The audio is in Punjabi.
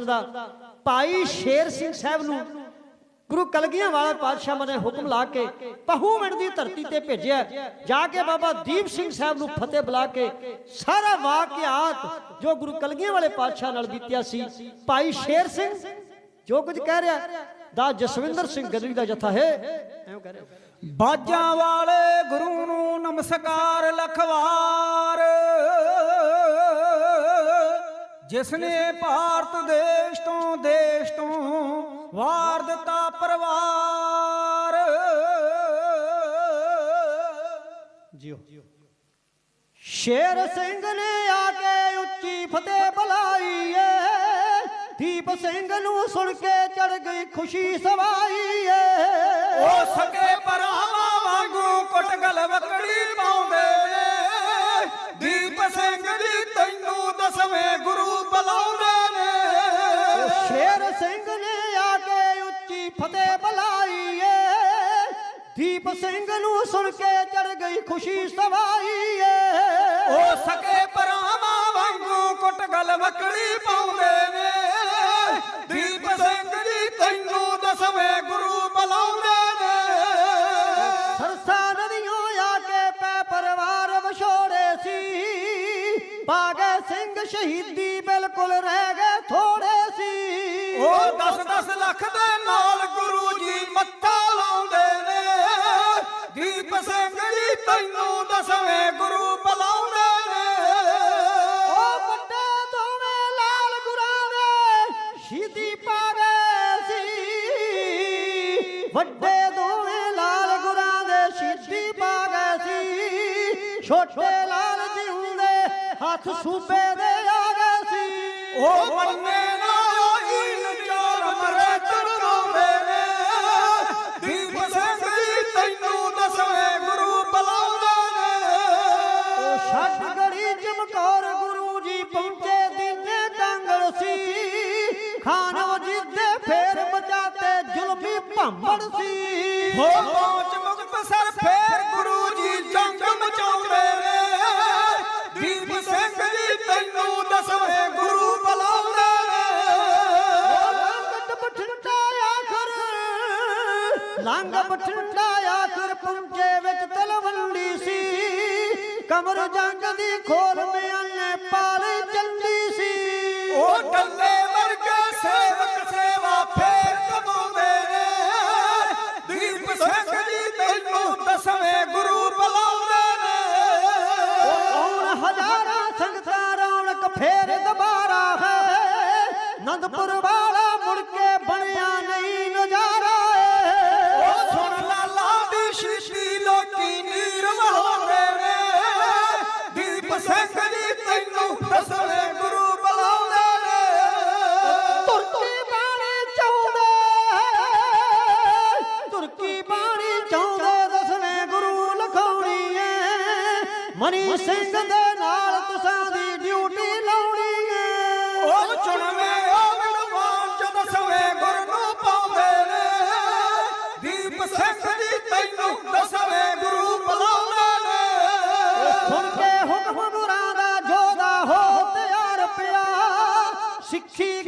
ਦਾ। ਭਾਈ ਸ਼ੇਰ ਸਿੰਘ ਸਾਹਿਬ ਨੂੰ ਗੁਰੂ ਕਲਗੀਆਂ ਵਾਲਾ ਪਾਤਸ਼ਾਹ ਨੇ ਹੁਕਮ ਲਾ ਕੇ ਪਹੂ ਦੀ ਧਰਤੀ ਤੇ ਭੇਜਿਆ। ਜਾ ਕੇ ਬਾਬਾ ਦੀਪ ਸਿੰਘ ਸਾਹਿਬ ਨੂੰ ਫਤਿਹ ਬੁਲਾ ਕੇ ਸਾਰਾ ਵਾਕਿਆਤ ਜੋ ਗੁਰੂ ਕਲਗੀਆਂ ਵਾਲੇ ਪਾਤਸ਼ਾਹ ਨਾਲ ਬੀਤਿਆ ਸੀ, ਭਾਈ ਸ਼ੇਰ ਸਿੰਘ ਜੋ ਕੁਝ ਕਹਿ ਰਿਹਾ, ਦਾ ਜਸਵਿੰਦਰ ਸਿੰਘ ਗਦਰੀ ਦਾ ਜਥਾ ਹੈ। ਐਵੇਂ ਕਹਿ ਰਿਹਾ। ਬਾਜਾਂ ਵਾਲੇ ਗੁਰੂ ਨੂੰ ਨਮਸਕਾਰ, ਲਖਵਾਰ। ਜਿਸ ਨੇ ਭਾਰਤ ਦੇਸ਼ ਤੋਂ ਦੇਸ਼ ਤੋਂ ਵਾਰ ਦਿੱਤਾ ਪਰਵਾਰ। ਜਿਓ। ਸ਼ੇਰ ਸਿੰਘ ਨੇ ਆ ਕੇ ਉੱਚੀ ਫਤਿਹ ਬੁਲਾਈ ਏ। ਦੀਪ ਸਿੰਘ ਨੂੰ ਸੁਣ ਕੇ ਚੜ ਗਈ ਖੁਸ਼ੀ ਸਵਾਈ ਏ। ਉਹ ਸਕੇ ਭਰਾਵਾਂ ਵਾਂਗੂ ਕੁੱਟਗਲ ਵਕੜੀ ਸਿੰਘ ਨੇ ਆ ਕੇ ਉੱਚੀ ਫਤਿਹ ਬੁਲਾਈ ਏ। ਦੀਪ ਸਿੰਘ ਨੂੰ ਸੁਣ ਕੇ ਚੜ ਗਈ ਖੁਸ਼ੀ ਸਵਾਈ ਏ। ਉਹ ਸਕੇ ਭਰਾਵਾਂ ਵਾਂਗੂ ਕੁੱਟਗਲ ਵਕੜੀ ਪਾਉਂਦੇ ਨੇ। ਦੀਪ ਸਿੰਘ ਜੀ ਤੈਨੂੰ ਦਸਵੇਂ ਗੁਰੂ ਬੁਲਾਉਂਦੇ ਨੇ। ਸਰਸਾ ਨਦੀਆਂ ਆ ਕੇ ਪੈ ਪਰਿਵਾਰ ਵਿਛੋੜੇ ਸੀ। ਪਾਗੇ ਸਿੰਘ ਸ਼ਹੀਦੀ ਬਿਲਕੁਲ ਰਹਿ ਗਏ 10-10 ਲੱਖ ਦੇ ਨਾਲ ਗੁਰੂ ਜੀ ਮੱਥਾ ਲਾਉਂਦੇ ਨੇ। ਦੀਪ ਸਿੰਘ ਜੀ ਤੈਨੂੰ ਦਸਵੇਂ ਗੁਰੂ ਬੁਲਾਉਂਦੇ ਨੇ। ਉਹ ਵੱਡੇ ਦੋਵੇਂ ਲਾਲ ਗੁਰਾਂ ਦੇ ਸ਼ਹੀਦੀ ਪਾਗੇ ਸੀ ਵੱਡੇ ਦੋਵੇਂ ਲਾਲ ਗੁਰਾਂ ਦੇ ਸ਼ਹੀਦੀ ਪਾਗੇ ਸੀ ਛੋਟੇ ਲਾਲ ਜਿਉਂਦੇ ਹੱਥ ਸੂਬੇ ਦੇ ਆ ਗਏ ਸੀ ਉਹ ਮੰਨੇ ਛੱਡ ਗੜੀ ਚਮਕੌਰ ਗੁਰੂ ਜੀ ਪਹੁੰਚੇ ਦੀਨੇ ਕਾਂਗਲ ਸੀ। ਖਾਨ ਵਜੀਦ ਦੇ ਫੇਰ ਮਚਾਤੇ ਜ਼ੁਲਮੀ ਭਾਂਬੜ ਸੀ। ਹੋ ਪਹੁੰਚ ਮੁਕਤਸਰ ਫੇਰ ਗੁਰੂ ਜੀ ਜੰਗ ਮਚਾਉਂਦੇ ਨੇ। ਦੀਪ ਸਿੰਘ ਜੀ ਤੈਨੂੰ ਦਸਵੇਂ ਗੁਰੂ ਬੁਲਾਉਂਦੇ ਨੇ। ਲੰਗ ਬਠਿੰਡਾ ਆਖਰ ਲੰਗ ਬਠਿੰਡਾ ਆਖਰ ਪਹੁੰਚੇ ਵਿੱਚ ਤਲਵੰਡੀ ਸੀ। ਕਮਰ ਜੰਗ ਦੀ ਖੋਲ ਮਿਆਨੇ ਪਾਲ ਚੱਲੀ ਸੀ। ਉਹ ਡੱਲੇ ਵਰਗੇ ਸੇਵਕ ਸੇਵਾ ਫੇਰ ਕਮਾਉਂਦੇ ਨੇ। ਦੀਪ ਸਿੰਘ ਜੀ ਤੈਨੂੰ ਦਸਵੇਂ ਗੁਰੂ ਬੁਲਾਉਂਦੇ ਨੇ। ਕੌਣ ਹਜ਼ਾਰਾਂ ਸੰਗਤਾਂ ਰੌਣਕ ਫੇਰ ਦੁਬਾਰਾ ਹੈ। ਨੰਦਪੁਰ ਮਨੀ ਸਿੰਘ ਦੇ ਨਾਲ ਤੁਸਾਂ ਦੀ ਡਿਊਟੀ ਲਾਉਣੀ ਏ ਉਹ ਚੁਣਵੇਂ ਉਹ ਵਿਦਵਾਨ ਚ ਦਸਵੇਂ ਗੁਰ ਨੂੰ ਪਾਉਂਦੇ ਨੇ ਦੀਪ ਸਿੰਘ ਜੀ ਤੈਨੂੰ ਦਸਵੇਂ ਗੁਰੂ ਬੁਲਾਉਂਦੇ ਨੇ। ਸੁਣ ਕੇ ਹੁਕਮ ਗੁਰਾਂ ਦਾ ਜੋਦਾ ਹੋ ਤਿਆਰ ਪਿਆ। ਸਿੱਖੀ